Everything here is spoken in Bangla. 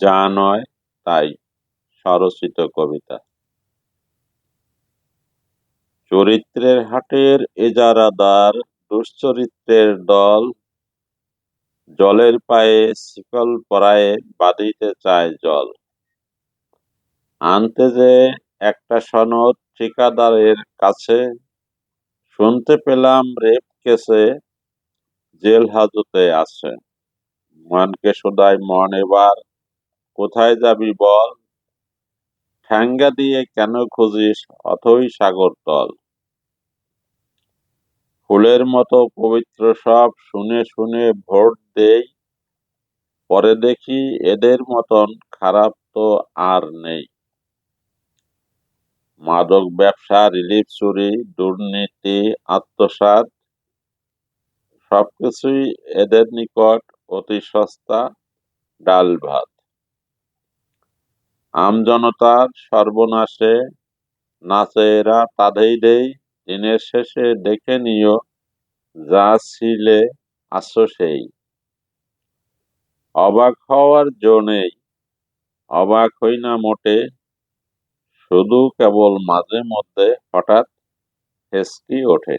যা নয়, তাই স্বরচিত কবিতা। চরিত্রের হাটের এজারাদার, দুশ্চরিত্রের দল, জলের পায়ে শিকল পরায়ে বাঁধিতে চায় জল। আনতে যে একটা সনদ ঠিকাদারের কাছে, শুনতে পেলাম রেপ কেসে জেল হাজতে আছে। মনকে শোধায় মন এবার কোথায় যাবি বল? ঠ্যাঙ্গা দিয়ে কেন খুঁজিস? অথই সাগর তল। ফুলের মতো পবিত্র সব শুনে শুনে ভোট দেই, পরে দেখি এদের মতন খারাপ তো আর নেই। মাদক ব্যবসা, রিলিফ চুরি, দুর্নীতি, আত্মসাৎ, সবকিছুই এদের নিকট অতি সস্তা ডাল ভাত। আমজনতার সর্বনাশে নাচে এরা তাদেই দেই, দিনের শেষে দেখে নিও যা ছিলে আছো সেই। অবাক হওয়ার জো নেই, অবাক হই না মোটে, শুধু কেবল মাঝে মধ্যে হঠাৎ হেসকি ওঠে।